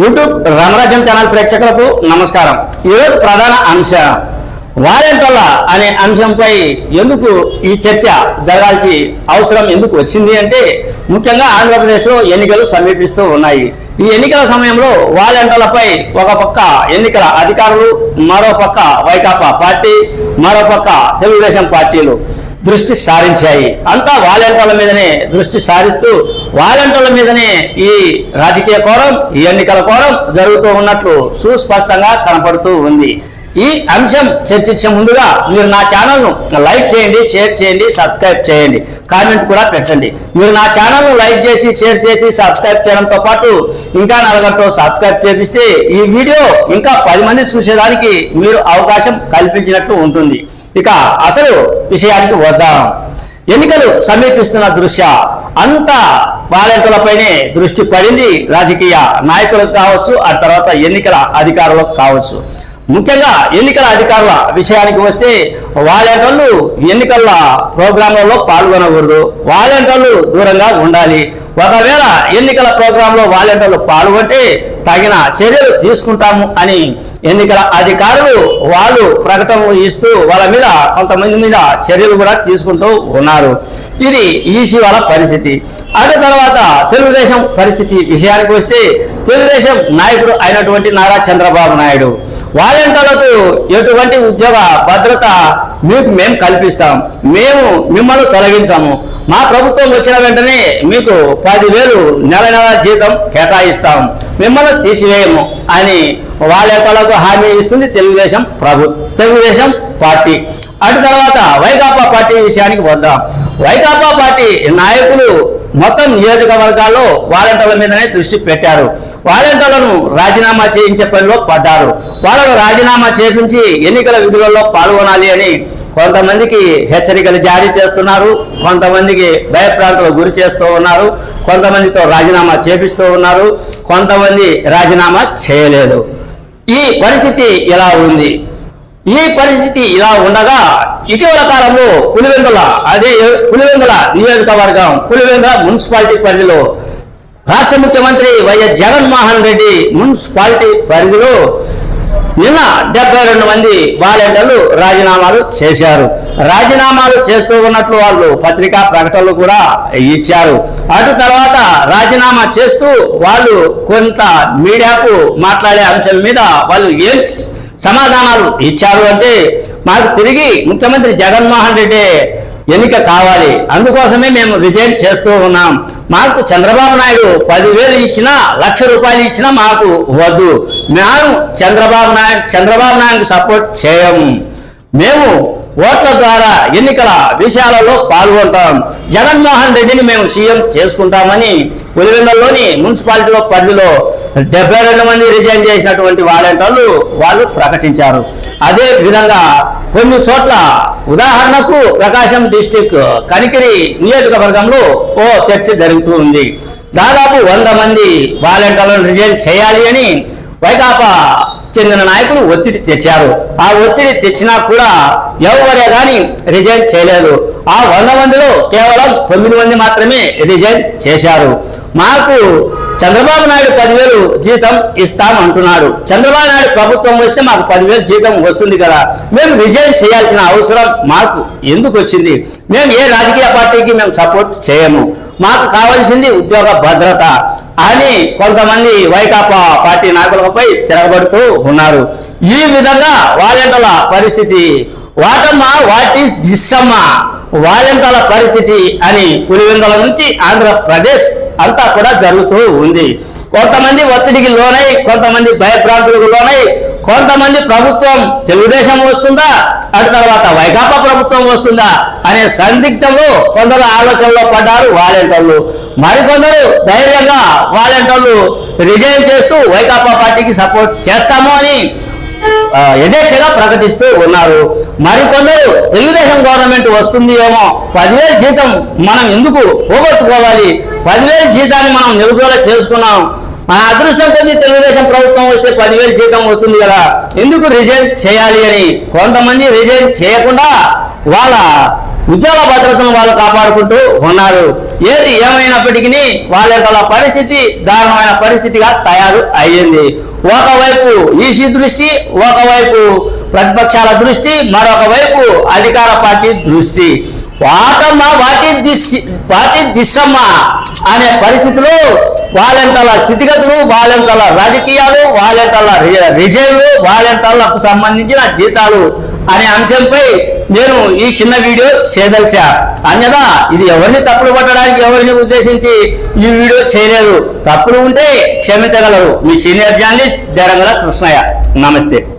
YouTube రామరాజ్యం channel ప్రేక్షకులకు నమస్కారం. ఈరోజు ప్రధాన అంశం వారెంటల్ల అనే అంశంపై ఎందుకు ఈ చర్చ జరగాల్సి అవసరం ఎందుకు వచ్చింది అంటే ముఖ్యంగా ఆంధ్రప్రదేశ్లో ఎన్నికలు సమీపిస్తూ ఉన్నాయి. ఈ ఎన్నికల సమయంలో వాలంటీర్లపై ఒక పక్క ఎన్నికల అధికారులు మరో పక్క వైకాపా పార్టీ మరో పక్క తెలుగుదేశం పార్టీలు. దృష్టి సారించాయి. అంతా వాలంటీర్ల మీదనే దృష్టి సారిస్తూ వాలంటీర్ల మీదనే ఈ రాజకీయ కోరం ఈ ఎన్నికల కోరం జరుగుతూ ఉన్నట్లు సుస్పష్టంగా కనపడుతూ ఉంది. ఈ అంశం చర్చించే ముందుగా మీరు నా ఛానల్ను లైక్ చేయండి షేర్ చేయండి సబ్స్క్రైబ్ చేయండి. కామెంట్ కూడా పెట్టండి. మీరు నా ఛానల్ను లైక్ చేసి షేర్ చేసి సబ్స్క్రైబ్ చేయడంతో పాటు ఇంకా నలుగురితో సబ్స్క్రైబ్ చేపిస్తే ఈ వీడియో ఇంకా పది మంది చూసేదానికి మీరు అవకాశం కల్పించినట్లు ఉంటుంది. ఇక అసలు విషయానికి వద్దాం. ఎన్నికలు సమీపిస్తున్న దృశ్య అంత వాలంటీర్లపైనే దృష్టి పడింది రాజకీయ నాయకులకు కావచ్చు ఆ తర్వాత ఎన్నికల అధికారులకు కావచ్చు. ముఖ్యంగా ఎన్నికల అధికారుల విషయానికి వస్తే వాలంటీర్లు ఎన్నికల ప్రోగ్రాంలలో పాల్గొనకూడదు. వాలంటీర్లు దూరంగా ఉండాలి. ఒకవేళ ఎన్నికల ప్రోగ్రాంలో వాలంటీర్లు పాల్గొంటే తగిన చర్యలు తీసుకుంటాము అని ఎన్నికల అధికారులు వాళ్ళు ప్రకటనలు ఇస్తూ వాళ్ళ మీద కొంతమంది మీద చర్యలు కూడా తీసుకుంటూ ఉన్నారు. ఇది ఈసీ వాళ్ళ పరిస్థితి. అటు తర్వాత తెలుగుదేశం పరిస్థితి విషయానికి వస్తే తెలుగుదేశం నాయకుడు అయినటువంటి నారా చంద్రబాబు నాయుడు వాలంటీర్లకు ఎటువంటి ఉద్యోగ భద్రత మీకు మేము కల్పిస్తాం. మేము మిమ్మల్ని తొలగించాము. మా ప్రభుత్వం వచ్చిన వెంటనే మీకు పదివేలు నెల నెల జీతం కేటాయిస్తాం. మిమ్మల్ని తీసివేయము అని వాలంటీర్లకు హామీ ఇస్తుంది తెలుగుదేశం ప్రభు తెలుగుదేశం పార్టీ. అటు తర్వాత వైకాపా పార్టీ విషయానికి వద్దాం. వైకాపా పార్టీ నాయకులు మొత్తం నియోజకవర్గాల్లో వాలంటీర్ల మీదనే దృష్టి పెట్టారు. వాలంటీర్లను రాజీనామా చేయించే పనిలో పడ్డారు. వాళ్ళను రాజీనామా చేపించి ఎన్నికల విధులలో పాల్గొనాలి అని కొంతమందికి హెచ్చరికలు జారీ చేస్తున్నారు. కొంతమందికి భయప్రాంతాలకు గురి చేస్తూ ఉన్నారు. కొంతమందితో రాజీనామా చేపిస్తూ ఉన్నారు. కొంతమంది రాజీనామా చేయలేదు. ఈ పరిస్థితి ఇలా ఉంది? ఈ పరిస్థితి ఇలా ఉండగా ఇటీవల కాలంలో పులివెందుల అదే పులివెందుల నియోజకవర్గం పులివెందుల మున్సిపాలిటీ పరిధిలో రాష్ట్ర ముఖ్యమంత్రి వైఎస్ జగన్మోహన్ రెడ్డి మున్సిపాలిటీ పరిధిలో నిన్న డెబ్బై రెండు మంది వాలంటీర్లు రాజీనామాలు చేశారు. రాజీనామాలు చేస్తూ ఉన్నట్లు వాళ్ళు పత్రికా ప్రకటనలు కూడా ఇచ్చారు. అటు తర్వాత రాజీనామా చేస్తూ వాళ్ళు కొంత మీడియాకు మాట్లాడే అంశం మీద వాళ్ళు ఏం సమాధానాలు ఇచ్చారు అంటే మాకు తిరిగి ముఖ్యమంత్రి జగన్మోహన్ రెడ్డి ఎన్నిక కావాలి. అందుకోసమే మేము రిజైన్ చేస్తూ ఉన్నాం. మాకు చంద్రబాబు నాయుడు పదివేలు ఇచ్చినా లక్ష రూపాయలు ఇచ్చినా మాకు వద్దు. మేము చంద్రబాబు నాయుడు చంద్రబాబు నాయుడు సపోర్ట్ చేయము మేము ఓట్ల ద్వారా ఎన్నికల విషయాలలో పాల్గొంటాం. జగన్మోహన్ రెడ్డిని మేము సీఎం చేసుకుంటామని పులివెందులోని మున్సిపాలిటీలో పరిధిలో డెబ్బై రెండు మంది రిజైన్ చేసినటువంటి వాలంటీర్లు వాళ్ళు ప్రకటించారు. అదే విధంగా కొన్ని చోట్ల ఉదాహరణకు ప్రకాశం డిస్టిక్ కనికిరి నియోజకవర్గంలో ఓ చర్చ జరుగుతూ ఉంది. దాదాపు వంద మంది వాలంటీర్లను రిజైన్ చేయాలి అని వైకాపా చెందిన నాయకులు ఒత్తిడి తెచ్చారు. ఆ ఒత్తిడి తెచ్చినా కూడా ఎవరే కానీ రిజైన్ చేయలేదు. ఆ వంద మందిలో కేవలం తొమ్మిది మంది మాత్రమే రిజైన్ చేశారు. మాకు చంద్రబాబు నాయుడు పదివేలు జీతం ఇస్తాం అంటున్నాడు. చంద్రబాబు నాయుడు ప్రభుత్వం వస్తే మాకు పదివేలు జీతం వస్తుంది కదా. మేము రిజైన్ చేయాల్సిన అవసరం మాకు ఎందుకు వచ్చింది? మేము ఏ రాజకీయ పార్టీకి మేము సపోర్ట్ చేయము. మాకు కావాల్సింది ఉద్యోగ భద్రత. అని కొంతమంది వైకాపా పార్టీ నాయకులపై తిరగబడుతూ ఉన్నారు. ఈ విధంగా వాలంటల పరిస్థితి వాటమ్మ వాటి దిశమ్మ వాలంటల పరిస్థితి అని పులివెందుల నుంచి ఆంధ్రప్రదేశ్ అంతా కూడా జరుగుతూ ఉంది. కొంతమంది ఒత్తిడికి లోనై కొంతమంది భయభ్రాంతులకు లోనై కొంతమంది ప్రభుత్వం తెలుగుదేశం వస్తుందా? అటు తర్వాత వైకాపా ప్రభుత్వం వస్తుందా? అనే సందిగ్ధంలో కొందరు ఆలోచనలో పడ్డారు వాలంటీర్లు. మరికొందరు ధైర్యంగా వాలంటీర్లు రిజైన్ చేస్తూ వైకాపా పార్టీకి సపోర్ట్ చేస్తాము అని యథేచ్ఛగా ప్రకటిస్తూ ఉన్నారు. మరికొందరు తెలుగుదేశం గవర్నమెంట్ వస్తుంది ఏమో పదివేల జీతం మనం ఎందుకు పోగొట్టుకోవాలి? పదివేల జీతాన్ని మనం నిలుపుదల చేసుకున్నాం. మన అదృష్టం కొద్ది తెలుగుదేశం ప్రభుత్వం వస్తే పదివేల జీతం వస్తుంది కదా. ఎందుకు రిజైన్ చేయాలి అని? కొంతమంది రిజైన్ చేయకుండా వాళ్ళ ఉద్యోగ భద్రతను వాళ్ళు కాపాడుకుంటూ ఉన్నారు. ఏది ఏమైనప్పటికీ వాళ్ళ యొక్క పరిస్థితి దారుణమైన పరిస్థితిగా తయారు అయ్యింది. ఒకవైపు ఈసీ దృష్టి ఒకవైపు ప్రతిపక్షాల దృష్టి మరొక వైపు అధికార పార్టీ దృష్టి. వాటమ్మ వాటి దిశ వాటి దిశమ్మ అనే పరిస్థితిలో వాళ్ళంటల స్థితిగతులు వాళ్ళెంతల రాజకీయాలు వాళ్ళంటల రి- రిజైన్లు సంబంధించిన జీతాలు అనే అంశంపై నేను ఈ చిన్న వీడియో చేయదలిచా అన్యదా ఇది ఎవరిని తప్పులు పట్టడానికి ఎవరిని ఉద్దేశించి ఈ వీడియో చేయలేదు. తప్పులు ఉంటే క్షమించగలరు. మీ సీనియర్ జర్నలిస్ట్ దేరంగల కృష్ణయ్య. నమస్తే.